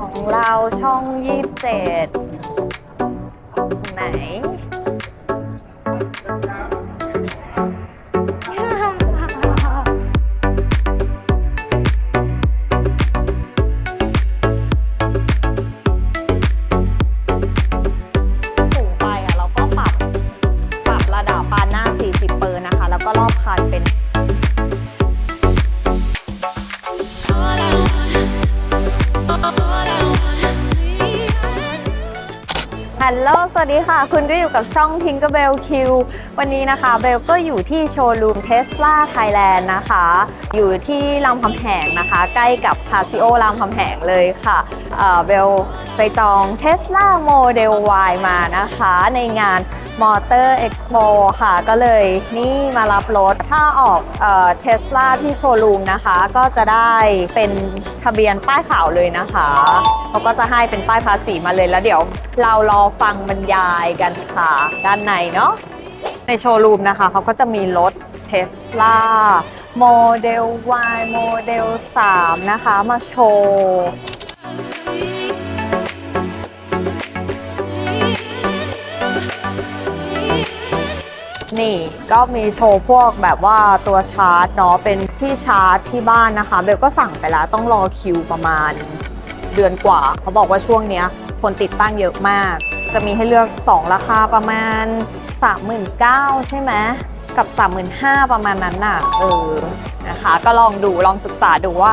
ของเราช่องยี่สิบเจ็ดไหน ดีค่ะ คุณก็อยู่กับช่อง Tinkerbell Q วันนี้นะคะเบลก็อยู่ที่โชว์รูมเทสลาไทยแลนด์นะคะ อยู่ที่รามคำแหงนะคะ ใกล้กับคาซิโอรามคำแหงเลยค่ะเบลไปจองเทสลาโมเดล Y มานะคะ ในงาน Motor Expo ค่ะ ก็เลยนี่มารับรถ ถ้าออกเทสลาที่โชว์รูมนะคะ ก็จะได้เป็นทะเบียนป้ายขาวเลยนะคะเขาก็จะให้เป็นป้ายภาษีมาเลยแล้วเดี๋ยว เรารอฟังบรรยายกันค่ะ ด้านในเนาะในโชว์รูมนะคะเขาก็จะมีรถเทสลาโมเดล Y โมเดล 3 นะคะ มาโชว์ นี่ก็มีโชว์พวกแบบว่าตัวชาร์จเนาะเป็นที่ชาร์จที่บ้านนะคะ เบลก็สั่งไปแล้วต้องรอคิวประมาณเดือนกว่า เขาบอกว่าช่วงเนี้ยคนติดตั้งเยอะมาก จะมีให้เลือก 2 ราคาประมาณ 39,000ใช่ไหมกับ 35,000ประมาณนั้นน่ะเออนะคะ ก็ลองดูลองศึกษาดูว่า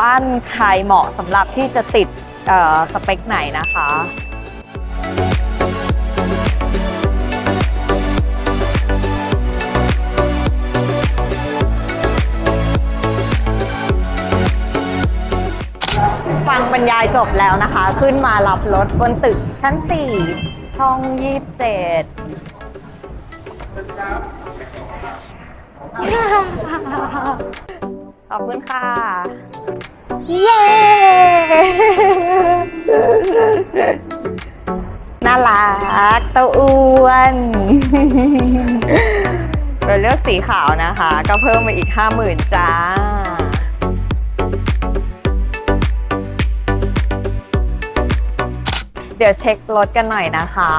บ้านใครเหมาะสำหรับที่จะติดออสเปคไหนนะคะ ฟังบรรยายจบแล้วนะคะ ขึ้นมารับรถบนตึกชั้น4ช่อง 27 ขอบคุณค่ะ เย้ น่ารักเต้าอ้วนเราเลือกสีขาวนะคะ ก็เพิ่มไปอีก 50,000 จ้า เดี๋ยวเช็ครถกันหน่อยนะคะ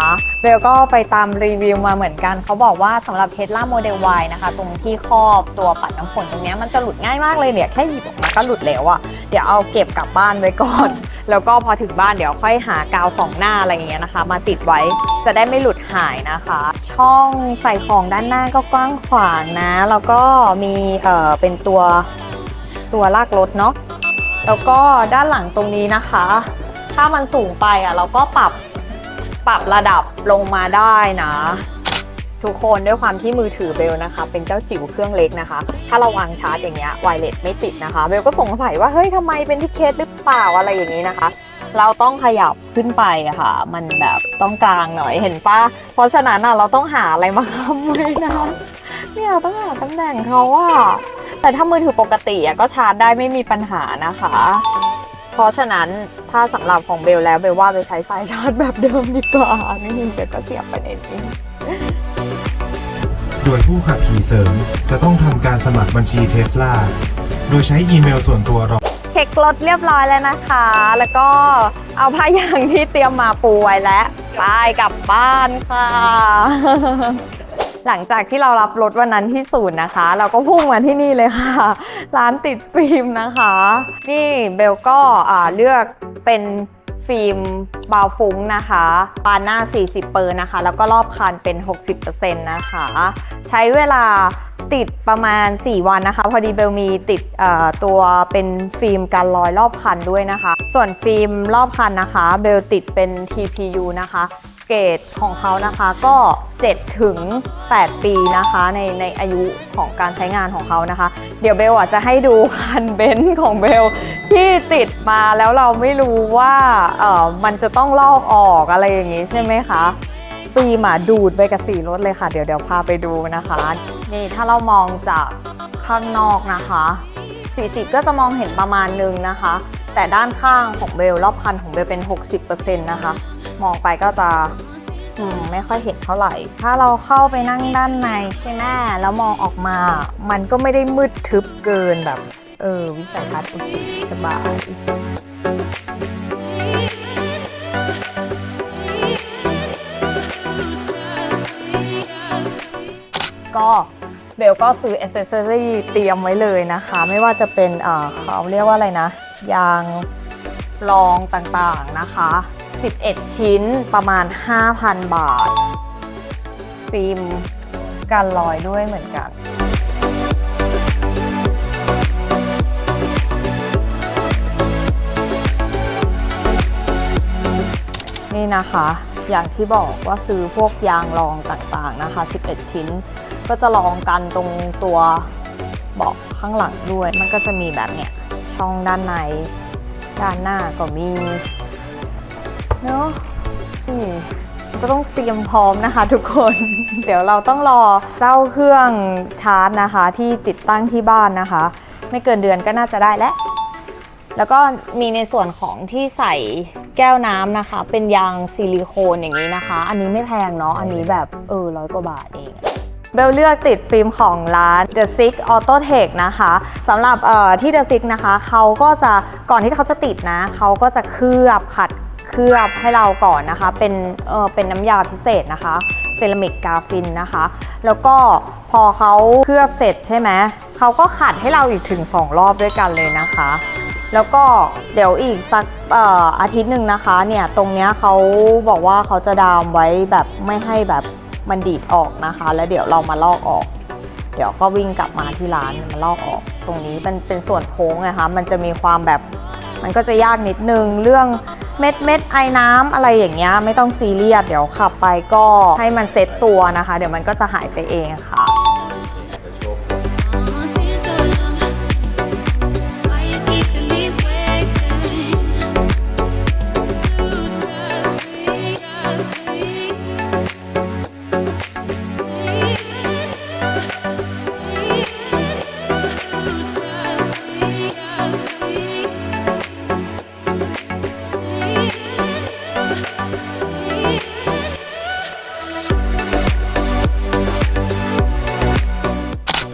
เบลก็ไปตามรีวิวมาเหมือนกัน เขาบอกว่าสำหรับ Tesla Model Y นะคะ ตรงที่ครอบตัวปัดน้ำฝนตรงนี้มันจะหลุดง่ายมากเลยเนี่ย แค่หยิบออกมาก็หลุดแล้วอะ่ะเดี๋ยวเอาเก็บกลับบ้านไว้ก่อน แล้วก็พอถึงบ้านเดี๋ยวค่อยหากาวสองหน้าอะไรอย่างเงี้ยนะคะ มาติดไว้จะได้ไม่หลุดหายนะคะ ช่องใส่ของด้านหน้าก็กว้างขวางนะ แล้วก็มีเอ่อเป็นตัวตัวลากรถเนาะแล้วก็ด้านหลังตรงนี้นะคะ ถ้ามันสูงไปอะเราก็ปรับปรับระดับลงมาได้นะ ทุกคนด้วยความที่มือถือเบลนะคะ เป็นเจ้าจิ๋วเครื่องเล็กนะคะ ถ้าเราวางชาร์จอย่างเงี้ยไวเลสไม่ติดนะคะ เบลก็สงสัยว่าเฮ้ยทำไมเป็นที่เคสหรือเปล่าอะไรอย่างนี้นะคะ เราต้องขยับขึ้นไปอะค่ะ มันแบบต้องกลางหน่อยเห็นปะเพราะฉะนั้นอะเราต้องหาอะไรมาค้ำไว้นะเนี่ยต้องหาตำแหน่งเขาอะแต่ถ้ามือถือปกติอะก็ชาร์จได้ไม่มีปัญหานะคะ เพราะฉะนั้นถ้าสำหรับของเบลแล้วเบลว่าไปใช้สายชาร์จแบบเดิมดีกว่าไม่มีเบลก็เสียบไปในนี้โดยผู้ขับขี่เสริมจะต้องทำการสมัครบัญชีเทสลาโดยใช้อีเมลส่วนตัวรองเช็ครถเรียบร้อยแล้วนะคะ แล้วก็เอาผ้ายางที่เตรียมมาปูไว้แล้วไปกลับบ้านค่ะ หลังจากที่เรารับรถวันนั้นที่ศูนย์นะคะ เราก็พุ่งมาที่นี่เลยค่ะ ร้านติดฟิล์มนะคะ นี่เบลก็เลือกเป็นฟิล์มบาวฟุ้งนะคะปานหน้า 40 เปอร์นะคะ แล้วก็รอบคันเป็น 60%นะคะ ใช้เวลาติดประมาณ 4 วันนะคะ พอดีเบลมีติดตัวเป็นฟิล์มกันรอยรอบคันด้วยนะคะ ส่วนฟิล์มรอบคันนะคะ เบลติดเป็น TPU นะคะ เกรดของเขานะคะก็ 7 ถึง 8 ปีนะคะในในอายุของการใช้งานของเขานะคะ เดี๋ยวเบลอะจะให้ดูคันเบนซ์ของเบลที่ติดมาแล้วเราไม่รู้ว่าเออมันจะต้องลอกออกอะไรอย่างนี้ใช่ไหมคะฟิล์มอะดูดไปกับสีรถเลยค่ะ เดี๋ยวเดี๋ยวพาไปดูนะคะ นี่ถ้าเรามองจากข้างนอกนะคะสีสิก็จะมองเห็นประมาณนึงนะคะ แต่ด้านข้างของเบลรอบคันของเบลเป็น 60%นะคะ มองไปก็จะไม่ค่อยเห็นเท่าไหร่ ถ้าเราเข้าไปนั่งด้านในใช่ไหมแล้วมองออกมา มันก็ไม่ได้มืดทึบเกินแบบ เออ วิสัยทัศน์สบายก็เบลก็ซื้อเอ c c e s s รียเตรียมไว้เลยนะคะ ไม่ว่าจะเป็นเขาเรียกว่าอะไรนะ ยางรองต่างๆนะคะ 11 ชิ้นประมาณ 5,000 บาท ฟิล์มกันรอยด้วยเหมือนกันนี่นะคะ อย่างที่บอกว่าซื้อพวกยางรองต่างๆนะคะ 11 ชิ้น ก็จะรองกันตรงตัวเบาะข้างหลังด้วย มันก็จะมีแบบเนี้ยช่องด้านใน ด้านหน้าก็มี เนาะนี่ก็ต้องเตรียมพร้อมนะคะทุกคน เดี๋ยวเราต้องรอเจ้าเครื่องชาร์จนะคะ ที่ติดตั้งที่บ้านนะคะ ไม่เกินเดือนก็น่าจะได้แล้ว แล้วก็มีในส่วนของที่ใส่แก้วน้ำนะคะ เป็นยางซิลิโคนอย่างนี้นะคะ อันนี้ไม่แพงเนาะ อันนี้แบบเออร้อยกว่าบาทเองเบลเลือกติดฟิล์มของร้าน The Six Auto Tech นะคะสำหรับเอ่อที่ The Six นะคะ เขาก็จะก่อนที่เขาจะติดนะ เขาก็จะเคลือบขัด ลือบให้เราก่อนนะคะ เป็นเออเป็นน้ำยาพิเศษนะคะเซรามิกกาฟินนะคะ แล้วก็พอเขาเคลือบเสร็จใช่ไหมเขาก็ขัดให้เราอีกถึง 2 รอบด้วยกันเลยนะคะ แล้วก็เดี๋ยวอีกสักอออาทิตย์หนึ่งนะคะเนี่ยตรงเนี้ยเขาบอกว่าเขาจะดามไว้แบบไม่ให้แบบมันดีดออกนะคะ แล้วเดี๋ยวเรามาลอกออก เดี๋ยวก็วิ่งกลับมาที่ร้านมาลอกออก ตรงนี้เป็นเป็นส่วนโค้งนะคะ มันจะมีความแบบมันก็จะยากนิดนึงเรื่อง เม็ดเม็ดไอ้น้ำอะไรอย่างเงี้ยไม่ต้องซีเรียสเดี๋ยวขับไปก็ให้มันเซ็ตตัวนะคะ เดี๋ยวมันก็จะหายไปเองค่ะ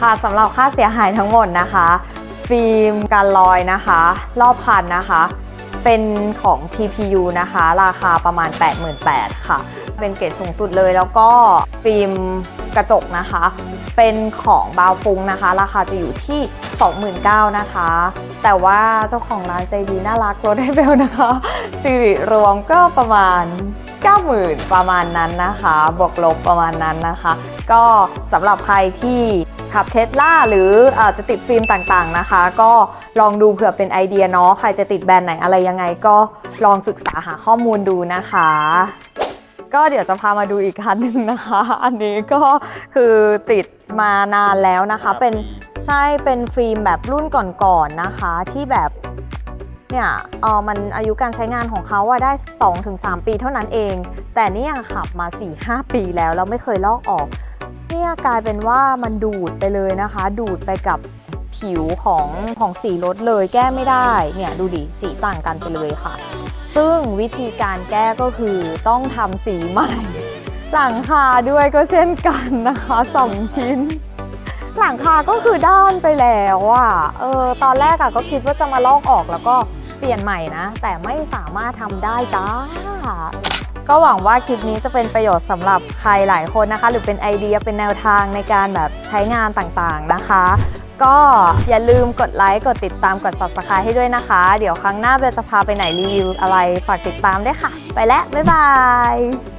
ค่ะสำหรับค่าเสียหายทั้งหมดนะคะ ฟิล์มการลอยนะคะ รอบคันนะคะ เป็นของ TPU นะคะ ราคาประมาณ 88,000ค่ะ เป็นเกรดสูงสุดเลยแล้วก็ฟิล์มกระจกนะคะ เป็นของบาวฟุงนะคะ ราคาจะอยู่ที่29,000นะคะ แต่ว่าเจ้าของร้านใจดีน่ารักลดให้เบลนะคะสิริรวมก็ประมาณ 90,000 ประมาณนั้นนะคะ บวกลบประมาณนั้นนะคะ ก็สำหรับใครที่ ขับเทสลาหรืออาจะติดฟิล์มต่างๆนะคะ ก็ลองดูเผื่อเป็นไอเดียเนาะใครจะติดแบรนด์ไหนอะไรยังไงก็ลองศึกษาหาข้อมูลดูนะคะ ก็เดี๋ยวจะพามาดูอีกคันหนึ่งนะคะ อันนี้ก็คือติดมานานแล้วนะคะ เป็นใช่เป็นฟิล์มแบบรุ่นก่อนๆนะคะที่แบบเนี่ยเออมันอายุการใช้งานของเขาอะได้ 2-3 ปีเท่านั้นเอง แต่เนี่ยขับมา 4-5 ปีแล้วแล้วไม่เคยลอกออก เนี่ยกลายเป็นว่ามันดูดไปเลยนะคะ ดูดไปกับผิวของของสีรถเลยแก้ไม่ได้เนี่ยดูดิสีต่างกันไปเลยค่ะ ซึ่งวิธีการแก้ก็คือต้องทำสีใหม่ หลังคาด้วยก็เช่นกันนะคะสองชิ้น หลังคาก็คือด้านไปแล้วอะเออตอนแรกอะก็คิดว่าจะมาลอกออกแล้วก็เปลี่ยนใหม่นะ แต่ไม่สามารถทำได้จ้า ก็หวังว่าคลิปนี้จะเป็นประโยชน์สำหรับใครหลายคนนะคะ หรือเป็นไอเดียเป็นแนวทางในการแบบใช้งานต่างๆนะคะ ก็อย่าลืมกดไลค์กดติดตามกด subscribe ให้ด้วยนะคะ เดี๋ยวครั้งหน้าเบลจะพาไปไหนรีวิวอะไรฝากติดตามด้วยค่ะ ไปแล้ว บ๊ายบาย